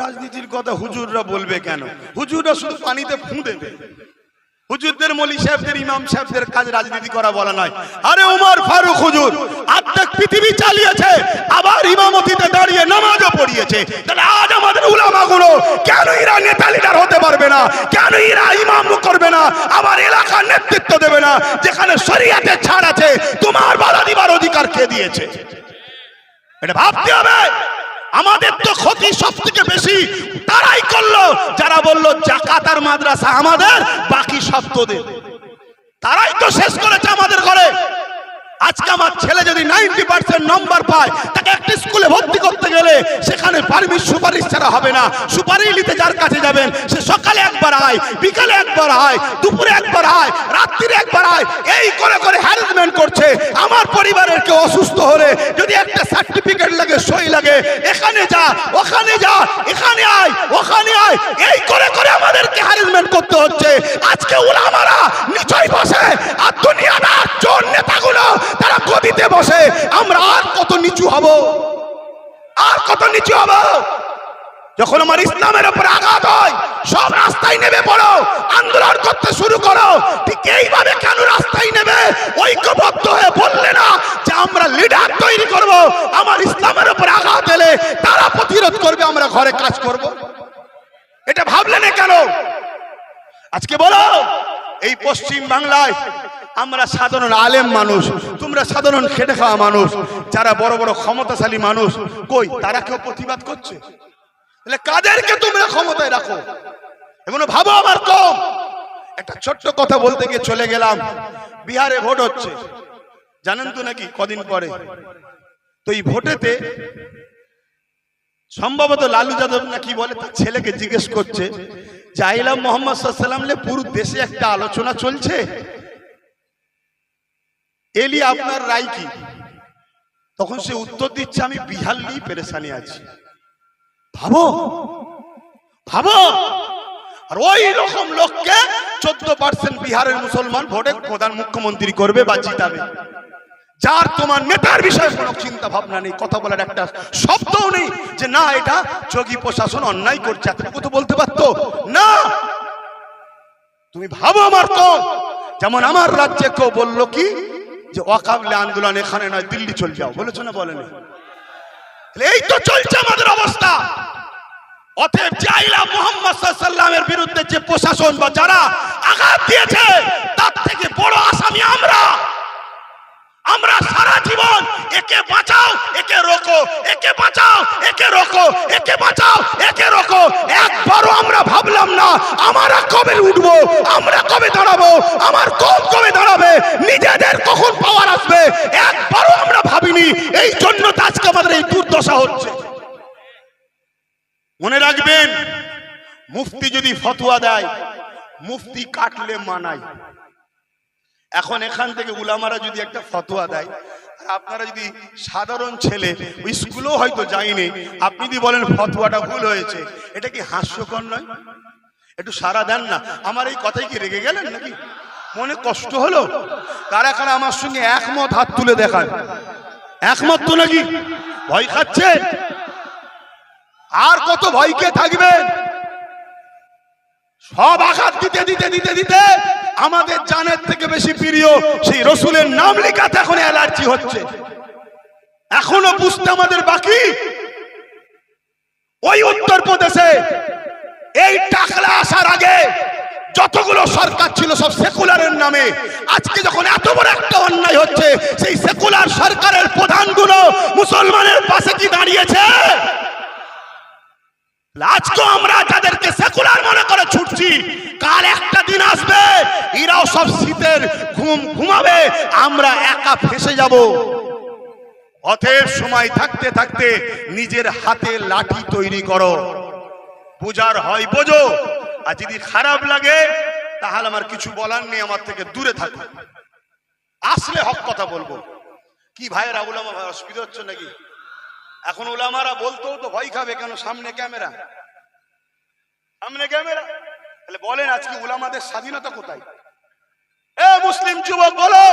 রাজনীতির কথা হুজুররা বলবে কেন? হুজুররা শুধু পানিতে ফু দেবে। হুজুরদের মলি সাহেবদের, ইমাম সাহেবদের কাজ রাজনীতি করা বলা নয়। আরে উমর ফারুক হুজুর আর্ধেক পৃথিবী চালিয়েছে, আবার ইমামতিতে দাঁড়িয়ে নামাজও পড়িয়েছে। তাহলে আজ আমাদের উলামাগুলো কেন এরা নেতা লিডার হতে পারবে না? কেন এরা ইমাম করবে না? আবার এলাকার নেতৃত্ব দেবে না? যেখানে শরিয়াতে ছাড় আছে, তোমার বাধা দিবার অধিকার কে দিয়েছে? এটা ভাবতে হবে। আমাদের তো ক্ষতি সব থেকে বেশি তারাই করল। যারা বলল, জাকাত আর মাদ্রাসা আমাদের, বাকি সব তোদের। তারাই তো শেষ করেছে আমাদের ঘরে। আজকে আমার ছেলে যদি নাইনটি পার্সেন্ট নম্বর পায়, তাকে একটা স্কুলে ভর্তি করতে গেলে সেখানে পারমিট সুপারিশ ছাড়া হবে না। সুপারিশ নিতে যার কাছে যাবেন, সে সকালে একবার আয়, বিকালে একবার আয়, দুপুরে একবার আয়, রাত্রিরে একবার আয়, এই করে করে হ্যারাসমেন্ট করছে। আমার পরিবারের কেউ অসুস্থ হলে যদি একটা সার্টিফিকেট লাগে, সই লাগে, এখানে যা, ওখানে যা, এখানে আয়, ওখানে আয়, এই করে করে আমাদেরকে হ্যারাসমেন্ট করতে হচ্ছে। আজকে ওলামারা নিচয় বসে, আর দুনিয়াটা চোর নেতাগুলো তারা গদিতে বসে, আমরা আর কত নিচু হব? আর কত নিচু হব? যখন আমার ইসলামের উপর আঘাত হয়, সব রাস্তায় নেমে পড়ো, আন্দোলন করতে শুরু করো। ঠিক এইভাবে কেন রাস্তায় নেবে ঐক্যবদ্ধ হয়ে বললে না যে আমরা লিডার তৈরি করব। আমার ইসলামের উপর আঘাত এলে তারা প্রতিরোধ করবে, আমরা ঘরে কাজ করব। এটা ভাবলে না কেন? আজকে বলো, এই পশ্চিম বাংলায় আমরা সাধারণ আলেম মানুষ, তোমরা সাধারণ খেটে খাওয়া মানুষ, যারা বড় বড় ক্ষমতাশালী মানুষ, কই, তারা কেউ প্রতিবাদ করছে? তাহলে কাদেরকে তোমরা ক্ষমতায় রাখো? এগুলো ভাবো আমার কম। একটা ছোট্ট কথা বলতে গিয়ে চলে গেলাম। বিহারে ভোট হচ্ছে। জানেন তো নাকি কদিন পরে? তো এই ভোটেতে সম্ভবত লালু যাদব নাকি বলে, তার ছেলেকে জিজ্ঞেস করছে চাইলাম মোহাম্মদ সাল্লাম পুরো দেশে একটা আলোচনা চলছে? এলি আপনার রায় কি? তখন সে উত্তর দিচ্ছে, আমি বিহার নিয়ে পেরেশানি আছি। ভাবো ভাবো। আর ওই রকম লোককে চোদ্দ পার্সেন্ট বিহারের মুসলমান ভোটে প্রধান মুখ্যমন্ত্রী করবে বা জিতাবে। যার তোমার নেতার বিষয়ে কোনো চিন্তা ভাবনা নেই, কথা বলার একটা শব্দও নেই যে, না, এটা যোগী প্রশাসন অন্যায় করছে। এতটুকু তো বলতে পারতো? না। তুমি ভাবো আমার কম যেমন আমার রাজ্যে কেউ বলল কি যে ওয়াকাবলে আন্দোলন এখানে নয়, দিল্লি চলে যাও। বলেছ না বলেনি? এই তো চলছে আমাদের অবস্থা। অতএব মোহাম্মদ সাল্লামের বিরুদ্ধে যে প্রশাসন বা যারা আঘাত দিয়েছে, তার থেকে বড় আসামি আমরা। আমরা সারা জীবন একে বাঁচাও, একে রোকো, একে বাঁচাও, একে রোকো, একে বাঁচাও, একে রোকো একবারও আমরা ভাবলাম না আমরা কবে উঠবো? আমরা কবে দাঁড়াবো? আমার কম কবে দাঁড়াবে? নিজেদের কখন পাওয়ার আসবে? একবারও আমরা ভাবিনি। এই জন্য আজকে আমাদের এই দুর্দশা হচ্ছে। মনে রাখবেন, মুফতি যদি ফতোয়া দেয়, মুফতি কাটলে মানায়। এখন এখান থেকে উলামারা যদি একটা ফতোয়া দেয়, আর আপনারা যদি সাধারণ ছেলে, ওই স্কুলেও হয়তো যায়নি, আপনি যদি বলেন ফতোয়াটা ভুল হয়েছে, এটা কি হাস্যকর নয়? একটু সারা দেন না। আমার এই কথাই কি রেগে গেলেন নাকি? মনে কষ্ট হলো? কারা কারা আমার সঙ্গে একমত হাত তুলে দেখান? একমত তো নাকি? ভয় খাচ্ছে? আর কত ভয়কে থাকবেন সব আঘাত দিতে দিতে দিতে দিতে আমাদের জানের থেকে বেশি প্রিয় সেই রসুলের নাম লেখাতে এখন অ্যালার্জি হচ্ছে। এখনও বুঝতে আমাদের বাকি? ওই উত্তর প্রদেশে এই টাকলা আসার আগে যতগুলো সরকার ছিল সব সেকুলারের নামে। আজকে যখন এত বড় একটা অন্যায় হচ্ছে, সেই সেকুলার সরকারের প্রধানগুলো মুসলমানের পাশে কি দাঁড়িয়েছে? আজকে আমরা যাদেরকে সেকুলার মনে করে ছুটছি, কাল একটা দিন আসবে, এরাও সব শীতের ঘুম ঘুমাবে, আমরা একা ফেসে যাব। অথের সময় থাকতে থাকতে নিজের হাতে লাঠি তৈরি করো। বোঝার হয় বোঝো। আর যদি খারাপ লাগে, তাহলে আমার কিছু বলার নেই, আমার থেকে দূরে থাকো আসলে হক কথা বলব। কি ভাইয়েরা, উলামা ভাই, অসুবিধা হচ্ছে নাকি? এখন ওলামারা বলতেও তো ভয় খাবে কেন সামনে ক্যামেরা? সামনে ক্যামেরা? তাহলে বলেন আজকে ওলামাদের স্বাধীনতা কোথায়? এ মুসলিম যুবক, বলো!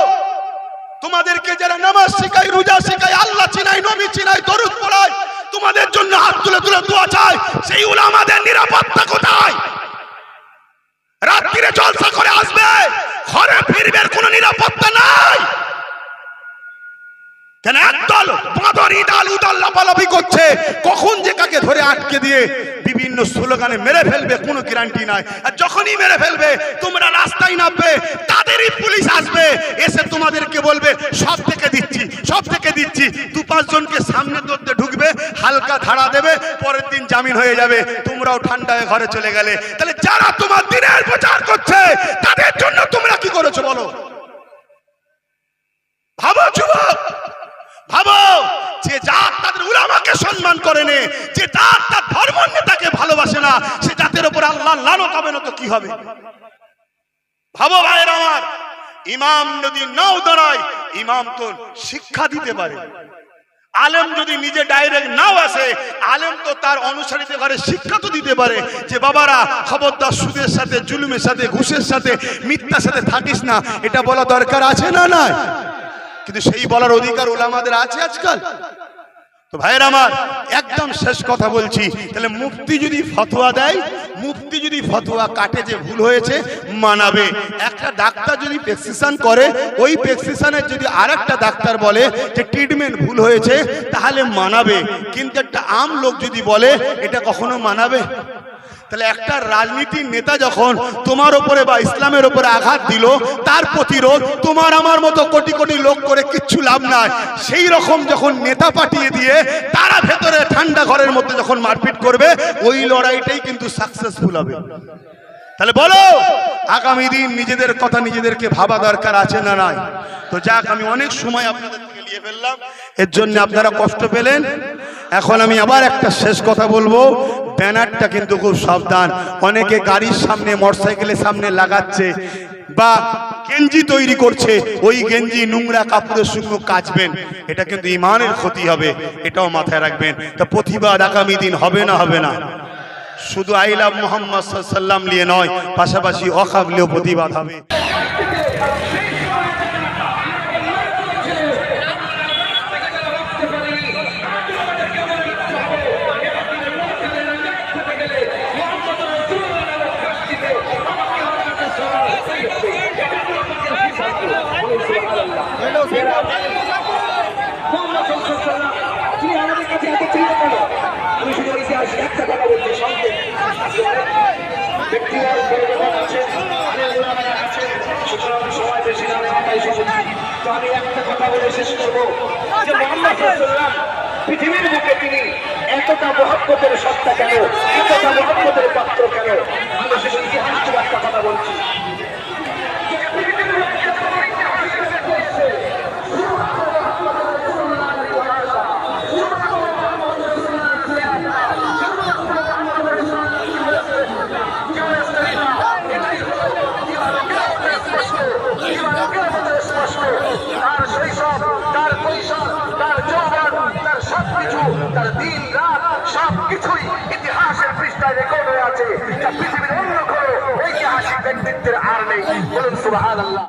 তোমাদেরকে যারা নামাজ শেখায়, রোজা শেখায়, আল্লাহ চিনাই নবী চিনাই দরুদ পড়ায় তোমাদের জন্য হাত তুলে তুলে দোয়া চাই। সেই উলামাদের নিরাপত্তা কোথায়? রাত্রিরে জলসা করে আসবে। ঘরে কোনো নিরাপত্তা নাই। কেন একদল বাঁদর উদাল করছে? কখন যে কাকে ধরে আটকে দিয়ে বিভিন্ন স্লোগানে মেরে ফেলবে, কোনো গ্যারান্টি নাই। আর যখনই মেরে ফেলবে, তোমরা রাস্তায় নামবে, তাদেরই পুলিশ আসবে, এসে তোমাদেরকে বলবে, সব থেকে দিচ্ছি সব থেকে দিচ্ছি দু পাঁচজনকে সামনে দৌড়তে ঢুকবে হালকা ধাড়া দেবে, পরের দিন জামিন হয়ে যাবে। তোমরাও ঠান্ডা হয়ে ঘরে চলে গেলে। তাহলে যারা তোমার দিনের প্রচার করছে, তাদের জন্য তোমরা কি করেছ বলো? ভাবো যুবক, ভাবো। যে জাত তাদের উলামাকে সম্মান করে নে, যে জাত তার ধর্ম নেতাকে ভালোবাসে না, সে জাতের উপর আল্লাহ লানত হবে, না তো কি হবে? ভাবো ভাইয়ের আমার, ইমাম যদি নাও দাঁড়ায়, ইমাম তো শিক্ষা দিতে পারে। আলেম যদি নিজে ডাইরেক্ট নাও আসে, আলেম তো তার অনুসারীতে ঘরে শিক্ষা তো দিতে পারে যে, বাবারা, খবরদার সুদের সাথে, জুলুমের সাথে, ঘুষের সাথে, মিথ্যার সাথে থাকিস না। এটা বলা দরকার আছে না না কিন্তু সেই বলার অধিকার ওলামাদের আছে আজকাল? তো ভাইয়ের আমার, একদম শেষ কথা বলছি। তাহলে মুক্তি যদি ফতোয়া দেয় মুক্তি যদি ফতোয়া কাটে যে ভুল হয়েছে, মানাবে। একটা ডাক্তার যদি প্রেসক্রিপশন করে, ওই প্রেসক্রিপশনের যদি আর একটা ডাক্তার বলে যে ট্রিটমেন্ট ভুল হয়েছে, তাহলে মানাবে। কিন্তু একটা আম লোক যদি বলে, এটা কখনো মানাবে? তাহলে একটা রাজনীতির নেতা যখন তোমার ওপরে বা ইসলামের ওপরে আঘাত দিল, তার প্রতিরোধ তোমার আমার মতো কোটি কোটি লোক করে কিচ্ছু লাভ নাই। সেই রকম যখন নেতা পাঠিয়ে দিয়ে তারা ভেতরে ঠান্ডা ঘরের মধ্যে যখন মারপিট করবে, ওই লড়াইটাই কিন্তু সাকসেসফুল হবে। তাহলে বলো, আগামী দিন নিজেদের কথা নিজেদেরকে ভাবা দরকার আছে না নাই? তো যাক, আমি অনেক সময় আপনাদের নিয়ে ফেললাম। এর জন্য আপনারা কষ্ট পেলেন। এখন আমি আবার একটা শেষ কথা বলব। ব্যানারটা কিন্তু খুব সাবধান। অনেকে গাড়ির সামনে, মোটরসাইকেলের সামনে লাগাচ্ছে বা গেঞ্জি তৈরি করছে। ওই গেঞ্জি নোংরা কাপড়ের সঙ্গে কাচবেন। এটা কিন্তু ইমানের ক্ষতি হবে, এটাও মাথায় রাখবেন। তা প্রতিবাদ আগামী দিন হবে না হবে না? শুধু আইলা মোহাম্মদ সাল্লাম নিয়ে নয়, পাশাপাশি অকাবলেও প্রতিবাদ হবে মোহাম্মদ সাল্লাল্লাহু তিনি আমাদের কাছে এত ছিল কেন আমি শুধু ইতিহাস সুতরাং সময় বেশি না একটা কথা বলে শেষ করব। পৃথিবীর বুকে তিনি এতটা মহাব্বতের সত্তা কেন, এতটা মহাব্বতের পাত্র কেন? আমি শেষ ইতিহাস একটা কথা বলছি তার শৈশব তার কৈশোর তার যৌবন তার সবকিছু তার দিন রাত সবকিছুই ইতিহাসের পৃষ্ঠায় রেকর্ড ব্যক্তিত্বের আর নেই। বলুন সুবহানাল্লাহ।